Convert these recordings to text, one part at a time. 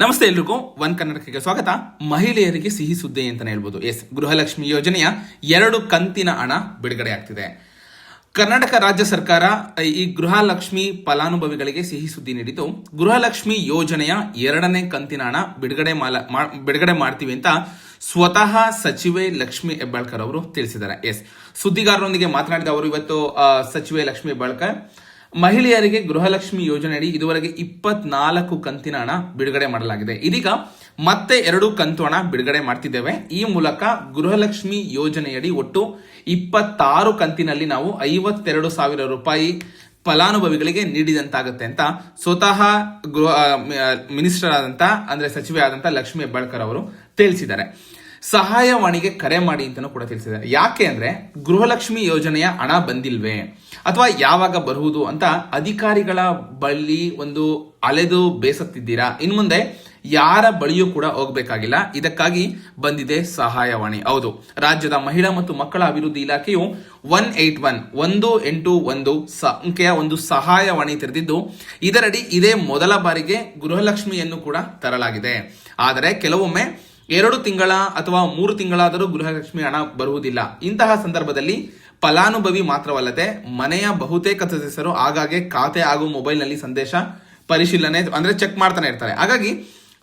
ನಮಸ್ತೆ ಎಲ್ರಿಗೂ, ಒನ್ ಕನ್ನಡಕ್ಕೆ ಸ್ವಾಗತ. ಮಹಿಳೆಯರಿಗೆ ಸಿಹಿ ಸುದ್ದಿ ಅಂತ ಹೇಳ್ಬೋದು. ಎಸ್, ಗೃಹಲಕ್ಷ್ಮಿ ಯೋಜನೆಯ ಎರಡು ಕಂತಿನ ಹಣ ಬಿಡುಗಡೆ ಆಗ್ತಿದೆ. ಕರ್ನಾಟಕ ರಾಜ್ಯ ಸರ್ಕಾರ, ಈ ಗೃಹಲಕ್ಷ್ಮಿ ಫಲಾನುಭವಿಗಳಿಗೆ ಸಿಹಿ ಸುದ್ದಿ ನೀಡಿದ್ದು, ಗೃಹಲಕ್ಷ್ಮಿ ಯೋಜನೆಯ ಎರಡನೇ ಕಂತಿನ ಹಣ ಬಿಡುಗಡೆ ಬಿಡುಗಡೆ ಮಾಡ್ತೀವಿ ಅಂತ ಸ್ವತಃ ಸಚಿವೆ ಲಕ್ಷ್ಮಿ ಹೆಬ್ಬಾಳ್ಕರ್ ಅವರು ತಿಳಿಸಿದ್ದಾರೆ. ಎಸ್, ಸುದ್ದಿಗಾರರೊಂದಿಗೆ ಮಾತನಾಡಿದ ಅವರು ಇವತ್ತು ಸಚಿವೆ ಲಕ್ಷ್ಮಿ ಹೆಬ್ಬಾಳ್ಕರ್ ಮಹಿಳೆಯರಿಗೆ ಗೃಹಲಕ್ಷ್ಮಿ ಯೋಜನೆಯಡಿ ಇದುವರೆಗೆ ಇಪ್ಪತ್ನಾಲ್ಕು ಕಂತಿನ ಹಣ ಬಿಡುಗಡೆ ಮಾಡಲಾಗಿದೆ. ಇದೀಗ ಮತ್ತೆ ಎರಡು ಕಂತು ಹಣ ಬಿಡುಗಡೆ ಮಾಡ್ತಿದ್ದೇವೆ. ಈ ಮೂಲಕ ಗೃಹಲಕ್ಷ್ಮಿ ಯೋಜನೆಯಡಿ ಒಟ್ಟು ಇಪ್ಪತ್ತಾರು ಕಂತಿನಲ್ಲಿ ನಾವು ಐವತ್ತೆರಡು ಸಾವಿರ ರೂಪಾಯಿ ಫಲಾನುಭವಿಗಳಿಗೆ ನೀಡಿದಂತಾಗುತ್ತೆ ಅಂತ ಸ್ವತಃ ಗೃಹ ಮಿನಿಸ್ಟರ್ ಆದಂತ, ಅಂದ್ರೆ ಸಚಿವೆ ಆದಂತ ಲಕ್ಷ್ಮಿ ಹೆಬ್ಬಾಳ್ಕರ್ ಅವರು ತಿಳಿಸಿದ್ದಾರೆ. ಸಹಾಯವಾಣಿಗೆ ಕರೆ ಮಾಡಿ ಅಂತಾನೂ ಕೂಡ ತಿಳಿಸಿದೆ. ಯಾಕೆ ಅಂದ್ರೆ ಗೃಹಲಕ್ಷ್ಮಿ ಯೋಜನೆಯ ಹಣ ಬಂದಿಲ್ವೇ? ಅಥವಾ ಯಾವಾಗ ಬರುವುದು ಅಂತ ಅಧಿಕಾರಿಗಳ ಬಳಿ ಒಂದು ಅಲೆದು ಬೇಸತ್ತಿದ್ದೀರಾ? ಇನ್ ಮುಂದೆ ಯಾರ ಬಳಿಯೂ ಕೂಡ ಹೋಗಬೇಕಾಗಿಲ್ಲ. ಇದಕ್ಕಾಗಿ ಬಂದಿದೆ ಸಹಾಯವಾಣಿ. ಹೌದು, ರಾಜ್ಯದ ಮಹಿಳಾ ಮತ್ತು ಮಕ್ಕಳ ಅಭಿವೃದ್ಧಿ ಇಲಾಖೆಯು ಒನ್ ಏಟ್ ಒನ್, ಒಂದು ಎಂಟು ಒಂದು ಸಂಖ್ಯೆಯ ಒಂದು ಸಹಾಯವಾಣಿ ತೆರೆದಿದ್ದು, ಇದರಡಿ ಇದೇ ಮೊದಲ ಬಾರಿಗೆ ಗೃಹಲಕ್ಷ್ಮಿಯನ್ನು ಕೂಡ ತರಲಾಗಿದೆ. ಆದರೆ ಕೆಲವೊಮ್ಮೆ ಎರಡು ತಿಂಗಳ ಅಥವಾ ಮೂರು ತಿಂಗಳಾದರೂ ಗೃಹಲಕ್ಷ್ಮಿ ಹಣ ಬರುವುದಿಲ್ಲ. ಇಂತಹ ಸಂದರ್ಭದಲ್ಲಿ ಫಲಾನುಭವಿ ಮಾತ್ರವಲ್ಲದೆ ಮನೆಯ ಬಹುತೇಕ ಸದಸ್ಯರು ಆಗಾಗ್ಗೆ ಖಾತೆ ಹಾಗೂ ಮೊಬೈಲ್ನಲ್ಲಿ ಸಂದೇಶ ಪರಿಶೀಲನೆ ಅಂದ್ರೆ ಚೆಕ್ ಮಾಡ್ತಾನೆ ಇರ್ತಾರೆ. ಹಾಗಾಗಿ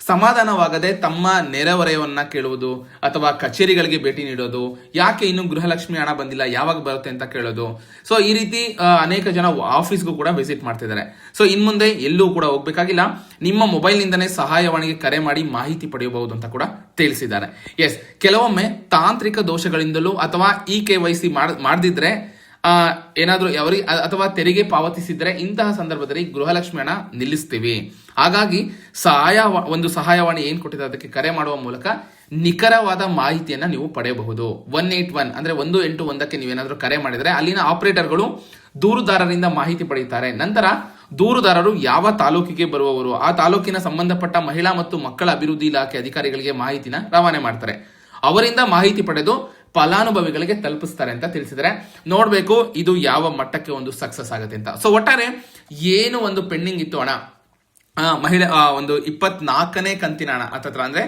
ಸಮಾಧಾನವಾಗದೆ ತಮ್ಮ ನೆರೆಹೊರೆಯವನ್ನ ಕೇಳುವುದು ಅಥವಾ ಕಚೇರಿಗಳಿಗೆ ಭೇಟಿ ನೀಡೋದು, ಯಾಕೆ ಇನ್ನು ಗೃಹಲಕ್ಷ್ಮಿ ಹಣ ಬಂದಿಲ್ಲ, ಯಾವಾಗ ಬರುತ್ತೆ ಅಂತ ಕೇಳೋದು. ಸೊ ಈ ರೀತಿ ಅನೇಕ ಜನ ಆಫೀಸ್ಗೂ ಕೂಡ ವಿಸಿಟ್ ಮಾಡ್ತಿದ್ದಾರೆ. ಸೊ ಇನ್ ಮುಂದೆ ಎಲ್ಲೂ ಕೂಡ ಹೋಗ್ಬೇಕಾಗಿಲ್ಲ. ನಿಮ್ಮ ಮೊಬೈಲ್ನಿಂದನೇ ಸಹಾಯವಾಣಿಗೆ ಕರೆ ಮಾಡಿ ಮಾಹಿತಿ ಪಡೆಯಬಹುದು ಅಂತ ಕೂಡ ತಿಳಿಸಿದ್ದಾರೆ. ಎಸ್ ಕೆಲವೊಮ್ಮೆ ತಾಂತ್ರಿಕ ದೋಷಗಳಿಂದಲೂ ಅಥವಾ ಇ ಕೆ ವೈ ಸಿ ಮಾಡದಿದ್ರೆ ಏನಾದ್ರೂ ಅವರಿಗೆ ಅಥವಾ ತೆರಿಗೆ ಪಾವತಿಸಿದ್ರೆ ಇಂತಹ ಸಂದರ್ಭದಲ್ಲಿ ಗೃಹಲಕ್ಷ್ಮಿ ಹಣ ನಿಲ್ಲಿಸ್ತೀವಿ. ಹಾಗಾಗಿ ಸಹಾಯ ಒಂದು ಸಹಾಯವಾಣಿ ಏನ್ ಕೊಟ್ಟಿದೆ ಅದಕ್ಕೆ ಕರೆ ಮಾಡುವ ಮೂಲಕ ನಿಖರವಾದ ಮಾಹಿತಿಯನ್ನ ನೀವು ಪಡೆಯಬಹುದು. ಒನ್ ಏಟ್ ಒನ್ ಅಂದ್ರೆ ಒಂದು ಎಂಟು ಒಂದಕ್ಕೆ ನೀವೇನಾದ್ರೂ ಕರೆ ಮಾಡಿದ್ರೆ ಅಲ್ಲಿನ ಆಪರೇಟರ್ಗಳು ದೂರುದಾರರಿಂದ ಮಾಹಿತಿ ಪಡೆಯುತ್ತಾರೆ. ನಂತರ ದೂರುದಾರರು ಯಾವ ತಾಲೂಕಿಗೆ ಬರುವವರು? ಆ ತಾಲೂಕಿನ ಸಂಬಂಧಪಟ್ಟ ಮಹಿಳಾ ಮತ್ತು ಮಕ್ಕಳ ಅಭಿವೃದ್ಧಿ ಇಲಾಖೆ ಅಧಿಕಾರಿಗಳಿಗೆ ಮಾಹಿತಿನ ರವಾನೆ ಮಾಡ್ತಾರೆ. ಅವರಿಂದ ಮಾಹಿತಿ ಪಡೆದು ಫಲಾನುಭವಿಗಳಿಗೆ ತಲುಪಿಸ್ತಾರೆ ಅಂತ ತಿಳಿಸಿದರೆ ನೋಡಬೇಕು, ಇದು ಯಾವ ಮಟ್ಟಕ್ಕೆ ಒಂದು ಸಕ್ಸಸ್ ಆಗುತ್ತೆ ಅಂತ. ಸೊ ಒಟ್ಟಾರೆ, ಏನು ಒಂದು ಪೆಂಡಿಂಗ್ ಇತ್ತು ಹಣ ಮಹಿಳೆ ಒಂದು ಇಪ್ಪತ್ನಾಲ್ಕನೇ ಕಂತಿನ ಹಣ ಹತ್ತತ್ರ ಅಂದ್ರೆ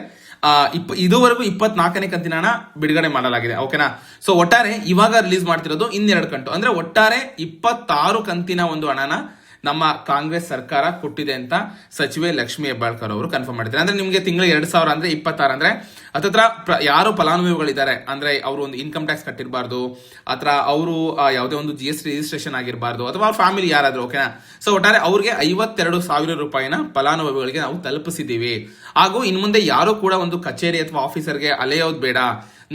ಇಪ್ಪ, ಇದುವರೆಗೂ ಇಪ್ಪತ್ನಾಲ್ಕನೇ ಕಂತಿನ ಹಣ ಬಿಡುಗಡೆ ಮಾಡಲಾಗಿದೆ. ಓಕೆನಾ? ಸೊ ಒಟ್ಟಾರೆ, ಇವಾಗ ರಿಲೀಸ್ ಮಾಡ್ತಿರೋದು ಇನ್ನೆರಡು ಕಂಟು ಅಂದ್ರೆ, ಒಟ್ಟಾರೆ, ಇಪ್ಪತ್ತಾರು ಕಂತಿನ ಒಂದು ಹಣನ ನಮ್ಮ ಕಾಂಗ್ರೆಸ್ ಸರ್ಕಾರ ಕೊಟ್ಟಿದೆ ಅಂತ ಸಚಿವೆ ಲಕ್ಷ್ಮಿ ಹೆಬ್ಬಾಳ್ಕರ್ ಅವರು ಕನ್ಫರ್ಮ್ ಮಾಡಿದ್ದಾರೆ. ಅಂದ್ರೆ ನಿಮಗೆ ತಿಂಗಳಿಗೆ ಎರಡ್ ಸಾವಿರ ಅಂದ್ರೆ ಇಪ್ಪತ್ತಾರು ಅಂದ್ರೆ ಹತ್ರ ಯಾರು ಫಲಾನುಭವಿಗಳಿದ್ದಾರೆ? ಅಂದ್ರೆ ಅವರು ಒಂದು ಇನ್ಕಮ್ ಟ್ಯಾಕ್ಸ್ ಕಟ್ಟಿರಬಾರ್ದು ಅತ್ರ ಅವರು ಯಾವುದೇ ಒಂದು ಜಿ ಎಸ್ ರಿಜಿಸ್ಟ್ರೇಷನ್ ಆಗಿರಬಾರ್ದು, ಅಥವಾ ಅವ್ರ ಫ್ಯಾಮಿಲಿ ಯಾರಾದ್ರೂ ಓಕೆನಾ ಸೊ ಒಟ್ಟಾರೆ ಅವ್ರಿಗೆ ಐವತ್ತೆರಡು ಸಾವಿರ ರೂಪಾಯಿನ ಫಲಾನುಭವಿಗಳಿಗೆ ನಾವು ತಲುಪಿಸಿದ್ದೀವಿ. ಹಾಗೂ ಇನ್ಮುಂದೆ ಯಾರು ಕೂಡ ಒಂದು ಕಚೇರಿ ಅಥವಾ ಆಫೀಸರ್ಗೆ ಅಲೆಯೋದು ಬೇಡ.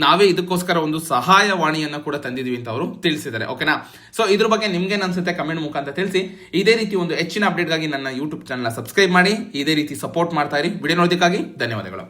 ನಾವೇ ಇದಕ್ಕೋಸ್ಕರ ಒಂದು ಸಹಾಯವಾಣಿಯನ್ನು ಕೂಡ ತಂದಿದ್ವಿ ಅಂತ ಅವರು ತಿಳಿಸಿದ್ದಾರೆ ಓಕೆನಾ ಸೊ ಇದ್ರ ಬಗ್ಗೆ ನಿಮ್ಗೆ ಅನ್ಸುತ್ತೆ ಕಮೆಂಟ್ ಮುಖಾಂತರ ತಿಳಿಸಿ. ಇದೇ ರೀತಿ ಒಂದು ಹೆಚ್ಚಿನ ಅಪ್ಡೇಟ್ಗಾಗಿ ನನ್ನ ಯೂಟ್ಯೂಬ್ ಚಾನಲ್ ಸಬ್ಸ್ಕ್ರೈಬ್ ಮಾಡಿ, ಇದೇ ರೀತಿ ಸಪೋರ್ಟ್ ಮಾಡ್ತಾ ಇರಿ. ವಿಡಿಯೋ ನೋಡೋದಕ್ಕಾಗಿ ಧನ್ಯವಾದಗಳು.